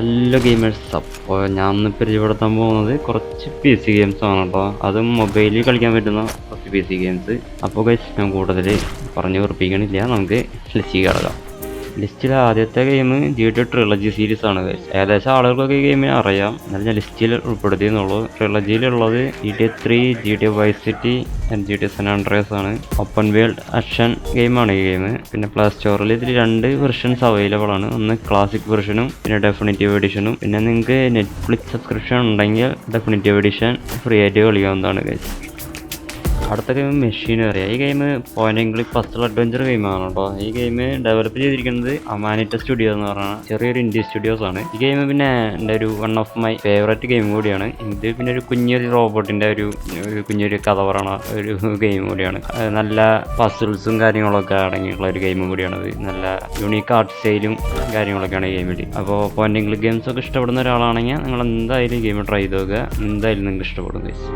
Hello gamers അപ്പോൾ ഞാൻ ഇന്ന് പരിചയപ്പെടുത്താൻ പോകുന്നത് കുറച്ച് പി സി ഗെയിംസ് ആണ് കേട്ടോ അതും മൊബൈലിൽ കളിക്കാൻ പറ്റുന്ന കുറച്ച് പി സി ഗെയിംസ് അപ്പോൾ ഗൈസ് ഞാൻ കൂടുതൽ പറഞ്ഞു ഉറപ്പിക്കണില്ല നമുക്ക് ലിസ്റ്റ് കിടക്കാം. ലിസ്റ്റിൽ ആദ്യത്തെ game G T trilogy series ആണ്. ഏകദേശം ആളുകൾക്കൊക്കെ ഈ ഗെയിമിനെ അറിയാം. എന്നാലും ഞാൻ ലിസ്റ്റിൽ ഉൾപ്പെടുത്തിയെന്നുള്ളൂ. ട്രിളജിയിലുള്ളത് G T three G T Vice City G T San Andreas ആണ്. ഓപ്പൺ വേൾഡ് ആക്ഷൻ ഗെയിമാണ് ഈ ഗെയിം പിന്നെ പ്ലേ സ്റ്റോറിൽ ഇതിൽ രണ്ട് വെർഷൻസ് അവൈലബിൾ ആണ്. ഒന്ന് ക്ലാസിക് വെർഷനും പിന്നെ ഡെഫിനിറ്റീവ് എഡിഷനും പിന്നെ നിങ്ങൾക്ക് നെറ്റ്ഫ്ലിക്സ് സബ്സ്ക്രിപ്ഷൻ ഉണ്ടെങ്കിൽ ഡെഫിനിറ്റീവ് എഡിഷൻ ഫ്രീ ആയിട്ട് കളിക്കാവുന്നതാണ് ഗൈസ് അടുത്ത ഗെയിം മെഷീനറി ഈ game point click puzzle adventure ഗെയിമാണ് കേട്ടോ ഈ ഗെയിം ഡെവലപ്പ് ചെയ്തിരിക്കുന്നത് അമാനിറ്റ സ്റ്റുഡിയോ എന്ന് പറഞ്ഞാൽ ചെറിയൊരു ഇന്ത്യ സ്റ്റുഡിയോസ് ആണ്. ഈ ഗെയിം പിന്നെ എന്റെ ഒരു one of my favourite game കൂടിയാണ്. ഇത് പിന്നെ ഒരു കുഞ്ഞൊരു റോബോട്ടിന്റെ ഒരു ഒരു കുഞ്ഞൊരു കഥ പറയണ ഒരു ഗെയിം കൂടിയാണ്. നല്ല പസിൽസും കാര്യങ്ങളൊക്കെ അടങ്ങിയിട്ടുള്ള ഒരു ഗെയിം കൂടിയാണ് ഇത് നല്ല യുണീക്ക് ആർട്ട് സ്റ്റൈലും കാര്യങ്ങളൊക്കെയാണ് ഈ ഗെയിമിൽ അപ്പോൾ പോയിന്റ് ക്ലിക്ക് ഗെയിംസ് ഒക്കെ ഇഷ്ടപ്പെടുന്ന ഒരാളാണെങ്കിൽ നിങ്ങൾ എന്തായാലും ഗെയിം ട്രൈ ചെയ്ത് നോക്കുക. എന്തായാലും നിങ്ങൾക്ക് ഇഷ്ടപ്പെടും ഗൈസ്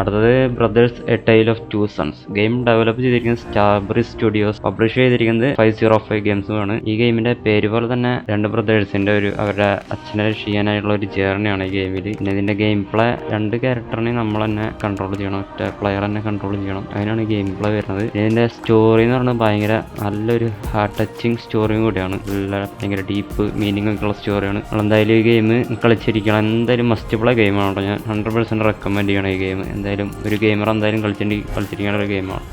അടുത്തത് Brothers a tale of two sons game develop ചെയ്തിരിക്കുന്നത് സ്റ്റാബ്രി സ്റ്റുഡിയോസ് പബ്ലിഷ് ചെയ്തിരിക്കുന്നത് ഫൈവ് സീറോ ഫൈവ് ഗെയിംസുമാണ് ഈ ഗെയിമിന്റെ പേര് പോലെ തന്നെ രണ്ട് ബ്രദേഴ്സിന്റെ ഒരു അവരുടെ അച്ഛനെ രക്ഷിക്കാനായിട്ടുള്ള ഒരു ജേർണിയാണ് ഈ ഗെയിമിൽ പിന്നെ ഇതിന്റെ ഗെയിം പ്ലേ രണ്ട് ക്യാരക്ടറിനെ നമ്മൾ തന്നെ കൺട്രോൾ ചെയ്യണം. ഒറ്റ പ്ലെയർ തന്നെ കൺട്രോൾ ചെയ്യണം. അതിനാണ് ഗെയിം പ്ലേ വരുന്നത്. ഇതിന്റെ സ്റ്റോറി എന്ന് പറഞ്ഞാൽ ഭയങ്കര നല്ലൊരു ഹാർട്ട് ടച്ചിങ് സ്റ്റോറിയും കൂടിയാണ്. ഭയങ്കര ഡീപ്പ് മീനിങ് ഒക്കെ ഉള്ള സ്റ്റോറിയാണ് എന്തായാലും ഈ ഗെയിം കളിച്ചിരിക്കണം. എന്തായാലും മസ്റ്റ് പ്ലേ ഗെയിമാണ് ഞാൻ ഹൺഡ്രഡ് പെർസെന്റ് റെക്കമെൻഡ് ചെയ്യണം ഈ ഗെയിം എന്തായാലും ഒരു ഗെയിമർ എന്തായാലും കളിച്ചിട്ട് കളിച്ചിരിക്കേണ്ട ഒരു ഗെയിമാണ്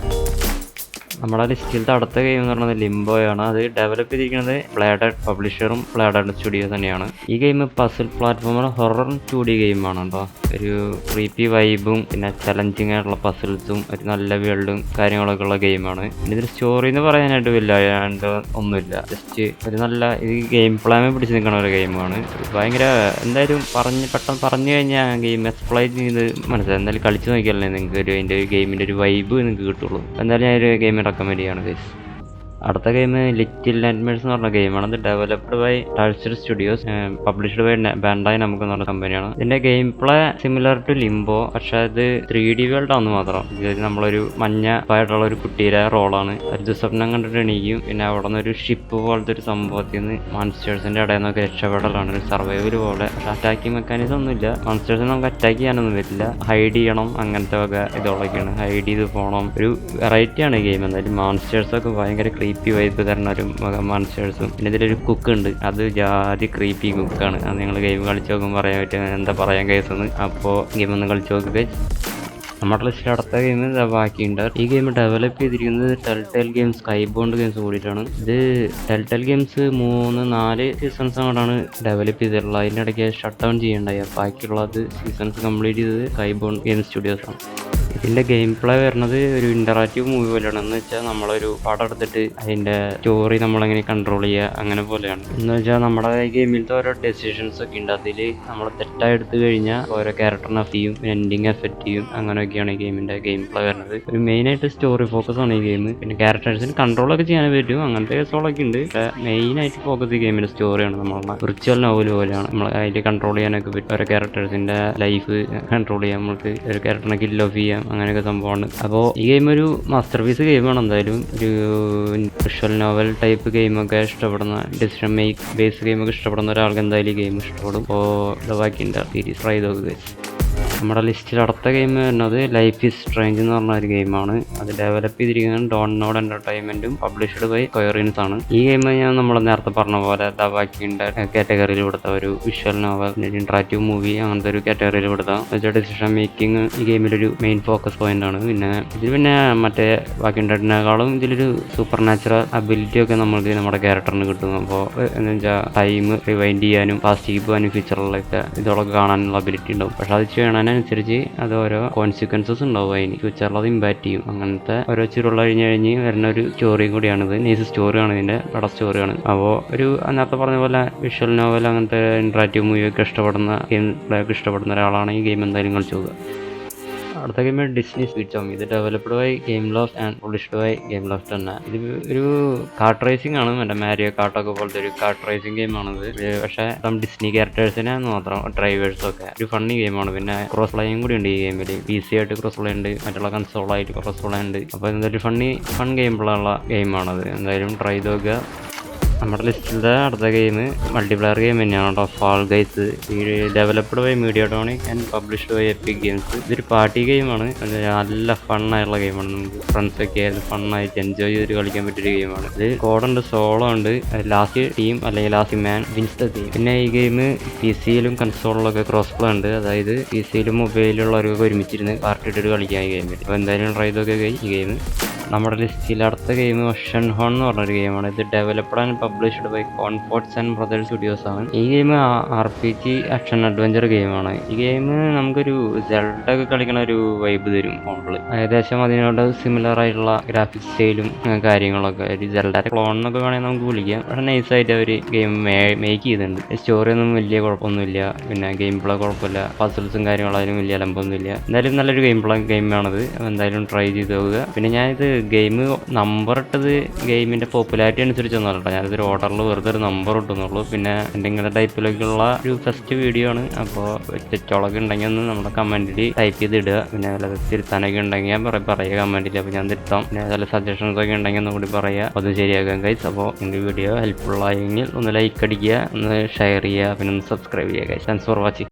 നമ്മുടെ ലിസ്റ്റിലത്തെ അടുത്ത ഗെയിം എന്ന് പറയുന്നത് ലിംബോയാണ്. അത് ഡെവലപ്പ് ചെയ്തിരിക്കുന്നത് ബ്ലാഡഡ് പബ്ലിഷറും ബ്ലാഡഡ് സ്റ്റുഡിയോ തന്നെയാണ്. ഈ game puzzle platformer horror two D ആണ് കേട്ടോ ഒരു ക്രീപ്പി വൈബും പിന്നെ ചലഞ്ചിങ് ആയിട്ടുള്ള പസിൽസും ഒരു നല്ല വേൾഡും കാര്യങ്ങളൊക്കെ ഉള്ള ഗെയിമാണ് ഇതിൽ സ്റ്റോറി എന്ന് പറയാനായിട്ട് വലിയ ആണ്ട് ഒന്നുമില്ല. ജസ്റ്റ് ഒരു നല്ല ഈ ഗെയിം പ്ലാമെ പിടിച്ച് നിൽക്കുന്ന ഒരു ഗെയിമാണ് ഭയങ്കര എന്തായാലും പറഞ്ഞ് പെട്ടെന്ന് പറഞ്ഞു കഴിഞ്ഞാൽ ഗെയിം എക്സ്പ്ലൈൻ ചെയ്ത് മനസ്സിലായി. എന്തായാലും കളിച്ച് നോക്കിയാലേ നിങ്ങൾക്ക് ഒരു അതിന്റെ ഗെയിമിന്റെ ഒരു വൈബ് നിങ്ങൾക്ക് കിട്ടുള്ളൂ. എന്തായാലും ഞാൻ ഒരു ഗെയിം റെക്കമെൻഡ് ചെയ്യാണ് ഗൈസ് അടുത്ത ഗെയിം ലിറ്റിൽ നെറ്റ്മേഴ്സ് എന്ന് പറഞ്ഞ ഗെയിമാണ് ഇത് developed by Tarsier studios published by Bandai നമുക്ക് പറഞ്ഞ കമ്പനിയാണ് ഇതിന്റെ game play similar to Limbo പക്ഷെ ഇത് ത്രീ ഡി വേൾഡ് ആണെന്ന് മാത്രം. നമ്മളൊരു മഞ്ഞ ആയിട്ടുള്ള ഒരു കുട്ടിയുടെ റോളാണ് ദുസ്വപ്നം കണ്ടിട്ട് എണീക്കും. പിന്നെ അവിടെ നിന്ന് ഒരു ഷിപ്പ് പോലത്തെ ഒരു സംഭവത്തിൽ നിന്ന് മാൻസ്റ്റേഴ്സിന്റെ ഇടയിൽ നിന്നൊക്കെ രക്ഷപ്പെടലാണ്. ഒരു സർവൈവൽ പോലെ. പക്ഷെ അറ്റാക്കിംഗ് മെക്കാനിസം ഒന്നുമില്ല മോൺസ്റ്റേഴ്സിനെ നമുക്ക് അറ്റാക്ക് ചെയ്യാനൊന്നും പറ്റില്ല ഹൈഡ് ചെയ്യണം. അങ്ങനത്തെ ഒക്കെ ഇതുള്ളൊക്കെയാണ് ഹൈഡ് ചെയ്ത് പോകണം ഒരു വെറൈറ്റി ആണ് ഗെയിം എന്തായാലും മോൺസ്റ്റേഴ്സ് ഒക്കെ ഭയങ്കര ക്രീപ്പി വൈബ് തരണ ഒരു മൺസ്റ്റേഴ്സും പിന്നെ ഇതിലൊരു കുക്ക് ഉണ്ട്. അത് ജാതി ക്രീപ്പി കുക്കാണ് അത് നിങ്ങൾ ഗെയിം കളിച്ച് നോക്കുമ്പോൾ പറയാൻ പറ്റും എന്താ പറയാൻ കേസെന്ന് അപ്പോൾ ഗെയിം ഒന്ന് കളിച്ച് നോക്കുക നമ്മുടെ ലിസ്റ്റിൽ അടുത്ത ഗെയിം ബാക്കിയുണ്ട്? ഈ ഗെയിം ഡെവലപ്പ് ചെയ്തിരിക്കുന്നത് ടെൽടെൽ ഗെയിംസ് സ്കൈബോണ്ട് ഗെയിംസ് കൂടിയിട്ടാണ്. ഇത് ടെൽടെൽ ഗെയിംസ് മൂന്ന് നാല് സീസൺസ് കൊണ്ടാണ് ഡെവലപ്പ് ചെയ്തിട്ടുള്ളത്. അതിന്റെ ഇടയ്ക്ക് ഷട്ട് ഡൗൺ ചെയ്യണ്ടായി ബാക്കിയുള്ളത് സീസൺസ് കംപ്ലീറ്റ് ചെയ്തത് സ്കൈബോണ്ട് ഗെയിം സ്റ്റുഡിയോസ് ആണ്. ഇതിന്റെ ഗെയിം പ്ലേ വരുന്നത് ഒരു ഇന്ററാക്റ്റീവ് മൂവി പോലെയാണ്. എന്ന് വെച്ചാൽ നമ്മളൊരു പടം എടുത്തിട്ട് അതിന്റെ സ്റ്റോറി നമ്മളെങ്ങനെ കൺട്രോൾ ചെയ്യുക അങ്ങനെ പോലെയാണ്. എന്ന് വെച്ചാൽ നമ്മുടെ ഗെയിമിലത്തെ ഓരോ ഡെസിഷൻസ് ഒക്കെ ഉണ്ട് അതിൽ നമ്മൾ തെറ്റായി എടുത്തു കഴിഞ്ഞാൽ ഓരോ ക്യാരക്ടറിനെ അഫ് ചെയ്യും എൻഡിങ് എഫക്റ്റ് ചെയ്യും അങ്ങനെയൊക്കെയാണ് ഗെയിമിന്റെ ഗെയിം പ്ലേ വരുന്നത്. ഒരു മെയിനായിട്ട് സ്റ്റോറി ഫോക്കസ് ആണ് ഈ ഗെയിം പിന്നെ ക്യാരക്ടേഴ്സിന് കൺട്രോളൊക്കെ ചെയ്യാൻ പറ്റും അങ്ങനത്തെ കേസുകളൊക്കെ ഉണ്ട് മെയിനായിട്ട് ഫോക്കസ് ഈ ഗെയിമിന്റെ സ്റ്റോറിയാണ് നമ്മളെ വിർച്വൽ നോവൽ പോലെയാണ്. നമ്മൾ അതിൽ കൺട്രോൾ ചെയ്യാനൊക്കെ പറ്റും. ഓരോ ക്യാരക്ടേഴ്സിന്റെ ലൈഫ് കൺട്രോൾ ചെയ്യാൻ നമുക്ക് ഒരു ക്യാരക്ടറിനെ കിൽ ഓഫ് ചെയ്യാം അങ്ങനെയൊക്കെ സംഭവമാണ്. അപ്പോൾ ഈ ഗെയിം ഒരു മാസ്റ്റർ പീസ് ഗെയിമാണ് എന്തായാലും. ഒരു വിഷ്വൽ നോവൽ ടൈപ്പ് ഗെയിമൊക്കെ ഇഷ്ടപ്പെടുന്ന ഡിസിഷൻ മേക്ക് ബേസ് ഗെയിമൊക്കെ ഇഷ്ടപ്പെടുന്ന ഒരാൾക്ക് എന്തായാലും ഈ ഗെയിം ഇഷ്ടപ്പെടും. അപ്പോൾ ബാക്കി സീരീസ് ട്രൈ ചെയ്ത് നോക്കുക നമ്മുടെ ലിസ്റ്റിൽ അടുത്ത ഗെയിം വരുന്നത് ലൈഫ് ഈസ് സ്ട്രേഞ്ച് എന്ന് പറഞ്ഞ ഒരു ഗെയിമാണ് അത് ഡെവലപ്പ് ചെയ്തിരിക്കുന്നത് ഡോൺ നോഡ് എന്റർടൈൻമെന്റും പബ്ലിഷ്ഡ് ബൈ കൊയറിൻസ് ആണ്. ഈ ഗെയിം ഞാൻ നമ്മൾ നേരത്തെ പറഞ്ഞ പോലെ ദവാക്കിന്റെ കാറ്റഗറിയിൽ കൊടുത്ത ഒരു വിഷ്വൽ നോവൽ ഇൻട്രാക്റ്റീവ് മൂവി അങ്ങനത്തെ ഒരു കാറ്റഗറിയിൽ കൊടുത്ത. ഡിസിഷൻ മേക്കിംഗ് ഈ ഗെയിമിലൊരു മെയിൻ ഫോക്കസ് പോയിന്റ് ആണ്. പിന്നെ ഇതിൽ പിന്നെ മറ്റേ ബാക്കിയുണ്ടതിനേക്കാളും ഇതിലൊരു സൂപ്പർ നാച്ചുറൽ അബിലിറ്റി ഒക്കെ നമ്മൾക്ക് നമ്മുടെ ക്യാരക്ടറിന് കിട്ടും. അപ്പോൾ എന്ന് വെച്ചാൽ ടൈം റിവൈൻഡ് ചെയ്യാനും ഫാസ്റ്റ് കീപ്പ് ചെയ്യാനും ഫീച്ചറുകളൊക്കെ ഇതോടൊക്കെ കാണാനുള്ള അബിലിറ്റി ഉണ്ടാവും. പക്ഷെ അത് ചെയ്യണതിനനുസരിച്ച് അത് ഓരോ കോൺസിക്വൻസസ് ഉണ്ടാവും അതിന്. ഫ്യൂച്ചറിൽ അത് ഇമ്പാക്ട് ചെയ്യും. അങ്ങനത്തെ ഓരോ ചുരുള കഴിഞ്ഞ് കഴിഞ്ഞ് വരുന്ന ഒരു കൂടിയാണ് ഇത് നൈസ് സ്റ്റോറിയാണ് ഇതിന്റെ പട സ്റ്റോറിയാണ് അപ്പോൾ ഒരു നേരത്തെ പറഞ്ഞ പോലെ വിഷ്വൽ നോവൽ അങ്ങനത്തെ ഇൻട്രാക്റ്റീവ് മൂവിയൊക്കെ ഇഷ്ടപ്പെടുന്ന ഗെയിം പ്ലേ ഇഷ്ടപ്പെടുന്ന ഒരാളാണ് ഈ ഗെയിം എന്തായാലും കളിച്ചു നോക്കുക. അടുത്ത ഗെയിം ഡിസ്നി സ്വീറ്റ് ഹോം ഇത് developed by Gameloft and published by Gameloft തന്നെ. ഇത് ഒരു കാർട്ട് റേസിംഗ് ആണ് മറ്റേ മാരിയോ കാർട്ടൊക്കെ പോലത്തെ ഒരു കാർട്ട് റേസിംഗ് ഗെയിം ഗെയിമാണിത് പക്ഷേ ഇപ്പം ഡിസ്നി ക്യാരക്ടേഴ്സിനെ മാത്രം ഡ്രൈവേഴ്സൊക്കെ ഒരു ഫണ്ണി ഗെയിമാണ് പിന്നെ ക്രോസ് പ്ലേയും കൂടി ഉണ്ട് ഈ ഗെയിമിൽ പി സി ആയിട്ട് ക്രോസ് പ്ലേ ഉണ്ട് മറ്റുള്ള കൺസോളായിട്ട് ക്രോസ് പ്ലേ ഉണ്ട്. അപ്പോൾ എന്തായാലും ഫണ്ണി ഫൺ ഗെയിം ഉള്ള ഗെയിമാണത് എന്തായാലും ട്രൈ ചെയ്ത് നോക്കുക. നമ്മുടെ ലിസ്റ്റിലെ അടുത്ത ഗെയിം മൾട്ടിപ്ലെയർ ഗെയിം തന്നെയാണ് കേട്ടോ ഫാൾ ഗൈസ് ഈ developed by Mediatonic and published by Epic Games ഇതൊരു പാർട്ടി ഗെയിമാണ് നല്ല ഫണ്ണായിട്ടുള്ള ഗെയിമാണ് നമുക്ക് ഫ്രണ്ട്സ് ഒക്കെ ആയിട്ട് ഫണ്ണായിട്ട് എൻജോയ് ചെയ്ത് കളിക്കാൻ പറ്റിയൊരു ഗെയിമാണ് ഇത് കോഡുണ്ട് സോളോ ഉണ്ട്. ലാസ്റ്റ് ടീം അല്ലെങ്കിൽ last man wins the game പിന്നെ ഈ ഗെയിം പി സിയിലും കൺസോളിലൊക്കെ ക്രോസ് പ്ലേ ഉണ്ട്. അതായത് പി സിയിലും മൊബൈലിലുള്ളവരൊക്കെ ഒരുമിച്ചിരുന്ന് പാർട്ടി ഇട്ടിട്ട് കളിക്കാൻ ഈ ഗെയിമിൽ അപ്പോൾ എന്തായാലും ട്രൈ ചെയ്തൊക്കെ ഈ ഗെയിം നമ്മുടെ ലിസ്റ്റിൽ അടുത്ത ഗെയിം ഓഷൻ ഹോൺ എന്ന് പറഞ്ഞൊരു ഗെയിമാണ് ഇത് developed and published by comforts and brothers studios ആണ്. ഈ game R P G action adventure ഗെയിമാണ് ഈ ഗെയിം നമുക്കൊരു സെൽഡ ഒക്കെ കളിക്കണ ഒരു വൈബ് തരും ഫോണിൽ ഏകദേശം അതിനോട് സിമിലർ ആയിട്ടുള്ള ഗ്രാഫിക്സ് സ്റ്റൈലും കാര്യങ്ങളൊക്കെ. ഒരു സെൽഡാരെ ക്ലോൺ എന്നൊക്കെ വേണമെങ്കിൽ നമുക്ക് വിളിക്കാം. വളരെ നൈസായിട്ട് അവർ ഗെയിം മേക്ക് ചെയ്തിട്ടുണ്ട്. സ്റ്റോറി ഒന്നും വലിയ കുഴപ്പമൊന്നുമില്ല. പിന്നെ ഗെയിം പ്ലേ കുഴപ്പമില്ല. പസിൽസും കാര്യങ്ങളും അതിനും വലിയ അലമ്പൊന്നുമില്ല. എന്തായാലും നല്ലൊരു ഗെയിം പ്ലേ ഗെയിമാണത് എന്തായാലും ട്രൈ ചെയ്ത് നോക്കുക. പിന്നെ ഞാനിത് ഗെയിം നമ്പർ ഇട്ടത് ഗെയിമിന്റെ പോപ്പുലാരിറ്റി അനുസരിച്ചൊന്നും അല്ല ഞാനിത് ഒരു ഓർഡറിൽ വെറുതെ ഒരു നമ്പർ ഇട്ടുന്നുള്ളൂ. പിന്നെ എന്തെങ്കിലും ടൈപ്പിലൊക്കെയുള്ള ഒരു ഫസ്റ്റ് വീഡിയോ ആണ്. അപ്പോൾ തെറ്റോളൊക്കെ ഉണ്ടെങ്കിൽ ഒന്ന് നമ്മുടെ കമന്റിൽ ടൈപ്പ് ചെയ്ത് ഇടുക. പിന്നെ വല്ല തിരുത്താനൊക്കെ ഉണ്ടെങ്കിൽ ഞാൻ പറ- പറയുക കമന്റിൽ അപ്പോൾ ഞാൻ തിരുത്താം. പിന്നെ വല്ല സജഷൻസ് ഒക്കെ ഉണ്ടെങ്കിൽ ഒന്നും കൂടി പറയുക അത് ശരിയാക്കാം ഗൈസ് അപ്പോൾ എന്റെ വീഡിയോ ഹെൽപ്ഫുൾ ആയെങ്കിൽ ഒന്ന് ലൈക്ക് അടിക്കുക ഒന്ന് ഷെയർ ചെയ്യുക പിന്നെ ഒന്ന് സബ്സ്ക്രൈബ് ചെയ്യുക ഗൈസ് താങ്ക്സ് ഫോർ വാച്ചിങ്